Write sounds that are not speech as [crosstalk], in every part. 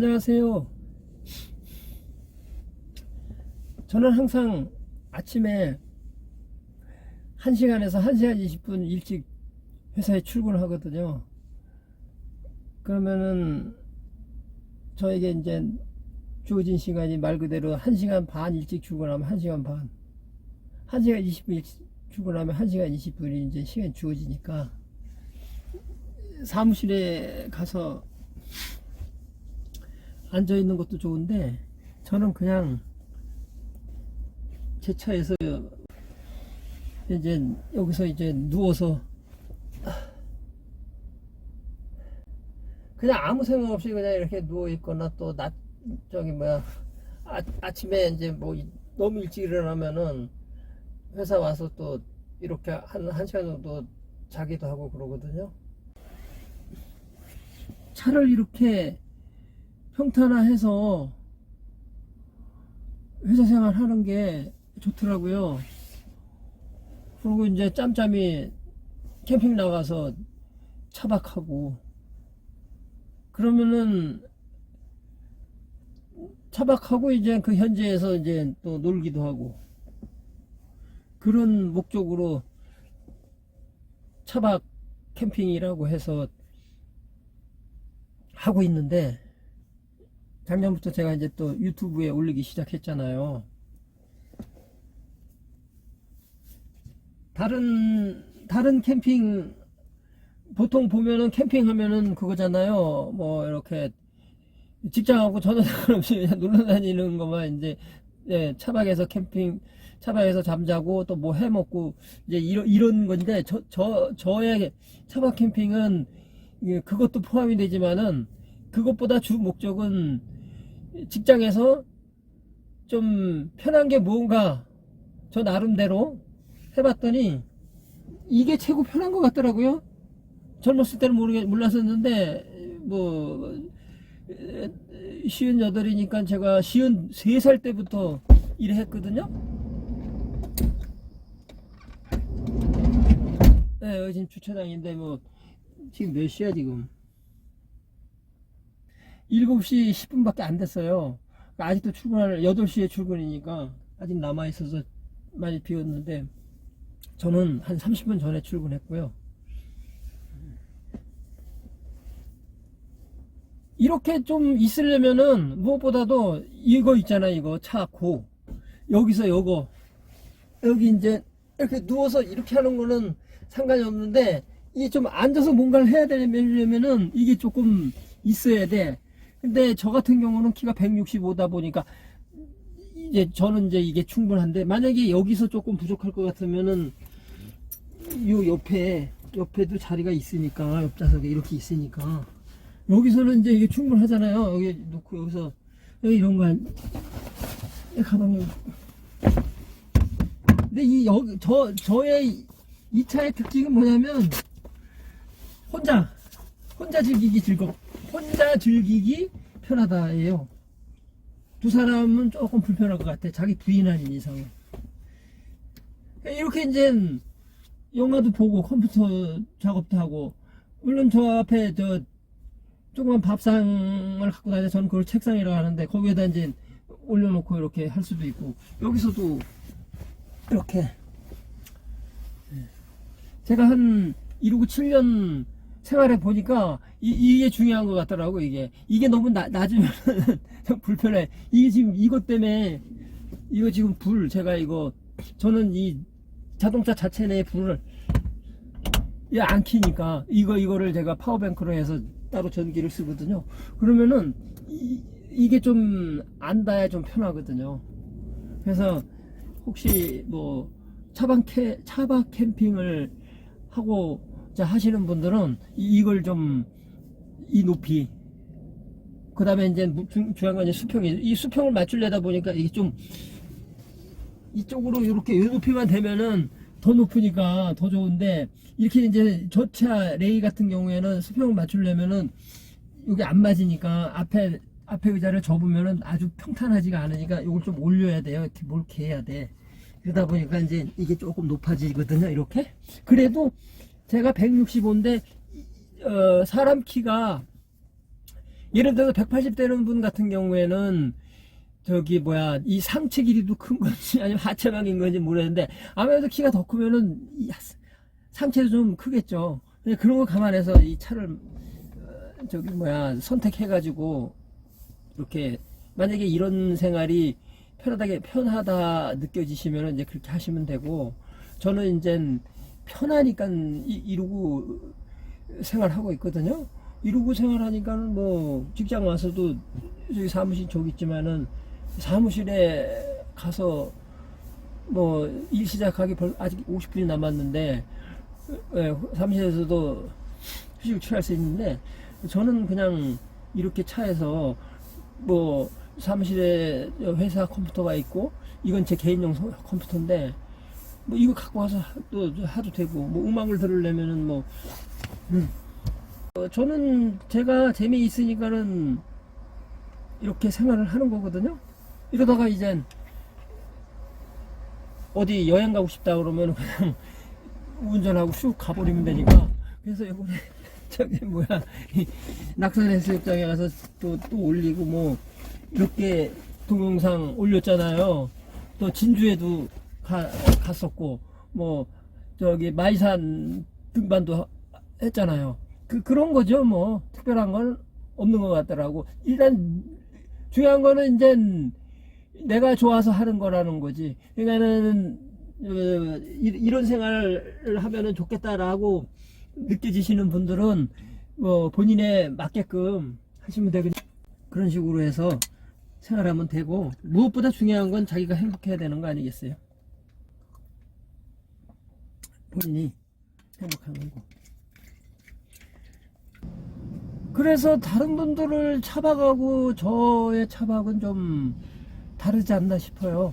안녕하세요. 저는 항상 아침에 1시간에서 1시간 20분 일찍 회사에 출근을 하거든요. 그러면은 저에게 이제 주어진 시간이 말 그대로 1시간 반 일찍 출근하면 1시간 반. 1시간 20분 일찍 출근하면 1시간 20분이 이제 시간이 주어지니까 사무실에 가서 앉아 있는 것도 좋은데 저는 그냥 제 차에서 이제 여기서 이제 누워서 그냥 아무 생각 없이 그냥 이렇게 누워 있거나 또 낮 저기 뭐야 아, 아침에 이제 뭐 이- 너무 일찍 일어나면은 회사 와서 또 이렇게 한, 한 시간 정도 자기도 하고 그러거든요. 차를 이렇게 평탄화해서 회사 생활 하는 게 좋더라고요. 그리고 이제 짬짬이 캠핑 나가서 차박하고 그러면은 차박하고 이제 그 현지에서 이제 또 놀기도 하고 그런 목적으로 차박 캠핑이라고 해서 하고 있는데 작년부터 제가 이제 또 유튜브에 올리기 시작했잖아요. 다른 다른 캠핑 보통 보면은 캠핑하면은 그거잖아요. 뭐 이렇게 직장하고 전혀 [laughs] 상관없이 그냥 놀러 다니는 것만 이제 예, 차박에서 캠핑 차박에서 잠자고 또 뭐 해 먹고 이제 이런 이런 건데 저 저 저의 차박 캠핑은 예, 그것도 포함이 되지만은 그것보다 주 목적은 직장에서 좀 편한 게 뭔가 저 나름대로 해봤더니 이게 최고 편한 것 같더라고요. 젊었을 때는 모르겠 몰랐었는데 뭐 쉬운 여덟이니까 제가 쉬운 세 살 때부터 일을 했거든요. 네, 여기 지금 주차장인데 뭐 지금 몇 시야 지금? 7시 10분밖에 안 됐어요. 아직도 출근할 8시에 출근이니까 아직 남아 있어서 많이 비었는데 저는 한 30분 전에 출근했고요. 이렇게 좀 있으려면은 무엇보다도 이거 있잖아 이거 차고 여기서 요거 여기 이제 이렇게 누워서 이렇게 하는 거는 상관이 없는데 이게 좀 앉아서 뭔가를 해야 되려면은 이게 조금 있어야 돼. 근데 저 같은 경우는 키가 165다 보니까 이제 저는 이제 이게 충분한데 만약에 여기서 조금 부족할 것 같으면은 요 옆에 옆에도 자리가 있으니까 옆좌석에 이렇게 있으니까 여기서는 이제 이게 충분하잖아요. 여기 놓고 여기서 여기 이런 거 한- 이 가방 여기. 근데 이 여기 저 저의 이 차의 특징은 뭐냐면 혼자 혼자 즐기기 즐겁 즐기기 편하다예요. 두 사람은 조금 불편할 것 같아. 자기 부인 아닌 이상은. 이렇게 이제 영화도 보고 컴퓨터 작업도 하고 물론 저 앞에 저 조그만 밥상을 갖고 다녀 저는 그걸 책상이라고 하는데 거기에다 이제 올려놓고 이렇게 할 수도 있고 여기서도 이렇게 예. 제가 한 1, 5, 7년 생활해 보니까 이, 게 중요한 것 같더라고 이게 이게 너무 나, 낮으면 [laughs] 좀 불편해 이게 지금 이것 때문에 이거 지금 불 제가 이거 저는 이 자동차 자체 내에 불을 이안 키니까 이거 이거를 제가 파워뱅크로 해서 따로 전기를 쓰거든요. 그러면은 이, 이게 좀 안 닿아야 좀 편하거든요. 그래서 혹시 뭐 차박 캐 차박 캠핑을 하고 자 하시는 분들은 이- 이걸 좀 이 높이 그 다음에 이제 중요한 건 이제 수평이 이 수평을 맞추려다 보니까 이게 좀 이쪽으로 이렇게 이 높이만 되면은 더 높으니까 더 좋은데 이렇게 이제 저차 레이 같은 경우에는 수평을 맞추려면은 여기 안 맞으니까 앞에 앞에 의자를 접으면은 아주 평탄하지가 않으니까 이걸 좀 올려야 돼요. 이렇게 뭘 이렇게 해야 돼. 그러다 보니까 이제 이게 조금 높아지거든요. 이렇게. 그래도 제가 165인데 어, 사람 키가 예를 들어서 180 되는 분 같은 경우에는 저기 뭐야 이 상체 길이도 큰 건지 아니면 하체만 긴 건지 모르겠는데 아무래도 키가 더 크면은 이 상체도 좀 크겠죠. 그런 거 감안해서 이 차를 어, 저기 뭐야 선택해가지고 이렇게 만약에 이런 생활이 편하다게 편하다 느껴지시면은 이제 그렇게 하시면 되고 저는 이제 편하니까 이- 이러고 생활하고 있거든요. 이러고 생활하니까는 뭐 직장 와서도 저기 사무실 저기 있지만은 사무실에 가서 뭐 일 시작하기 벌 아직 50분이 남았는데 예, 사무실에서도 휴식을 취할 수 있는데 저는 그냥 이렇게 차에서 뭐 사무실에 회사 컴퓨터가 있고 이건 제 개인용 소- 컴퓨터인데 뭐 이거 갖고 와서 또 하도 되고 뭐 음악을 들으려면은 뭐 음. 어, 저는 제가 재미있으니까는 이렇게 생활을 하는 거거든요. 이러다가 이젠 어디 여행 가고 싶다 그러면 그냥 [laughs] 운전하고 슉 가버리면 되니까 그래서 이번에 [laughs] 저기 뭐야 이 낙산 해수욕장에 가서 또, 또 올리고 뭐 이렇게 동영상 올렸잖아요. 또 진주에도 가, 갔었고 뭐 저기 마이산 등반도 하- 했잖아요. 그 그런 거죠 뭐 특별한 건 없는 것 같더라고. 일단 중요한 거는 이제 내가 좋아서 하는 거라는 거지. 그러니까는 어, 이- 이런 생활을 하면은 좋겠다라고 느껴지시는 분들은 뭐 본인에 맞게끔 하시면 되고 그런 식으로 해서 생활하면 되고 무엇보다 중요한 건 자기가 행복해야 되는 거 아니겠어요? 본인이 행복한 거고. 그래서 다른 분들을 차박하고 저의 차박은 좀 다르지 않나 싶어요.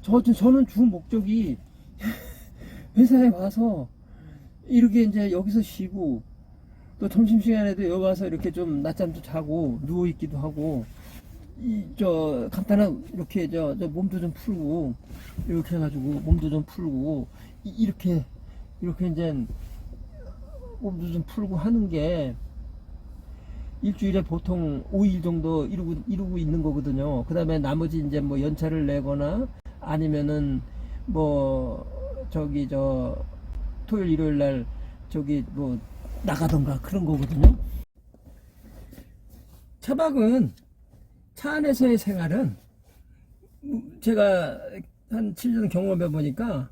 저, 저는 주 목적이 [laughs] 회사에 와서 이렇게 이제 여기서 쉬고 또 점심시간에도 여기 와서 이렇게 좀 낮잠도 자고 누워있기도 하고 이 저 간단한 이렇게 저, 저 몸도 좀 풀고 이렇게 해가지고 몸도 좀 풀고 이- 이렇게 이렇게 이제 몸도 좀 풀고 하는 게 일주일에 보통 5일 정도 이루고, 이루고 있는 거거든요. 그 다음에 나머지 이제 뭐 연차를 내거나 아니면은 뭐 저기 저 토요일 일요일 날 저기 뭐 나가던가 그런 거거든요. 차박은 차 안에서의 생활은 음, 제가 한 7년 경험해 보니까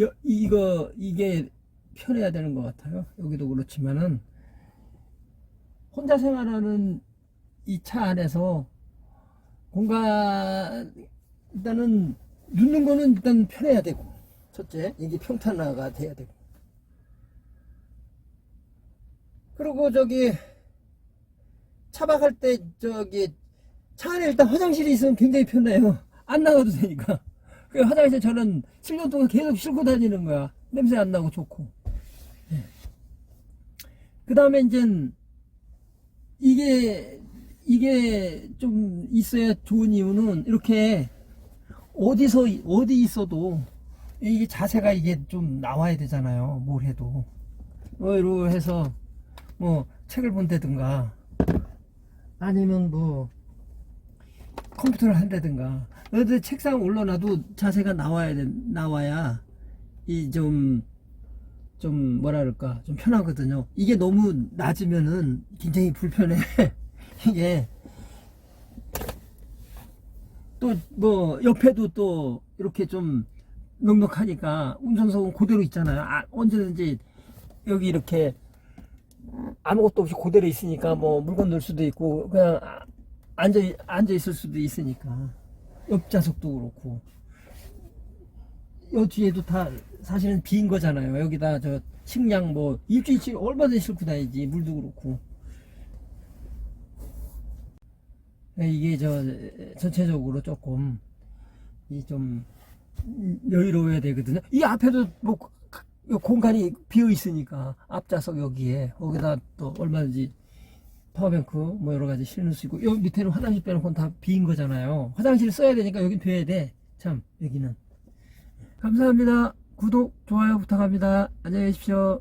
여- 이거 이게 편해야 되는 것 같아요. 여기도 그렇지만은 혼자 생활하는 이 차 안에서 공간 일단은 눕는 거는 일단 편해야 되고 첫째. 이게 평탄화가 돼야 되고. 그리고 저기 차박할 때 저기 차 안에 일단 화장실이 있으면 굉장히 편해요. 안 나가도 되니까 그 화장실 저는 7년 동안 계속 싣고 다니는 거야. 냄새 안 나고 좋고. 그 다음에 이제 이게 이게 좀 있어야 좋은 이유는 이렇게 어디서 어디 있어도 이게 자세가 이게 좀 나와야 되잖아요. 뭘 해도. 뭐 이로 해서 뭐 책을 본다든가 아니면 뭐 컴퓨터를 한다든가 어디 책상 올려놔도 자세가 나와야 돼 나와야 이좀좀 뭐라 그럴까 좀 편하거든요. 이게 너무 낮으면은 굉장히 불편해. [laughs] 이게 또 뭐 옆에도 또 이렇게 좀 넉넉하니까 운전석은 그대로 있잖아요. 아, 언제든지 여기 이렇게 아무것도 없이 그대로 있으니까 뭐 물건 넣을 수도 있고 그냥 아- 앉아 앉아 있을 수도 있으니까. 옆좌석도 그렇고. 요 뒤에도 다 사실은 빈 거잖아요. 여기다 저 식량 뭐 일주일치 얼마든지 싣고 다니지. 물도 그렇고. 네, 이게 저 전체적으로 조금 이 좀 여유로워야 되거든요. 이 앞에도 뭐 공간이 비어 있으니까 앞좌석 여기에. 거기다 또 얼마든지 파워뱅크 뭐 여러 가지 실을 수 있고 여기 밑에는 화장실 빼놓고 다 비인 거잖아요. 화장실 써야 되니까 여긴 비어야 돼. 참 여기는 감사합니다. 구독 좋아요 부탁합니다. 안녕히 계십시오.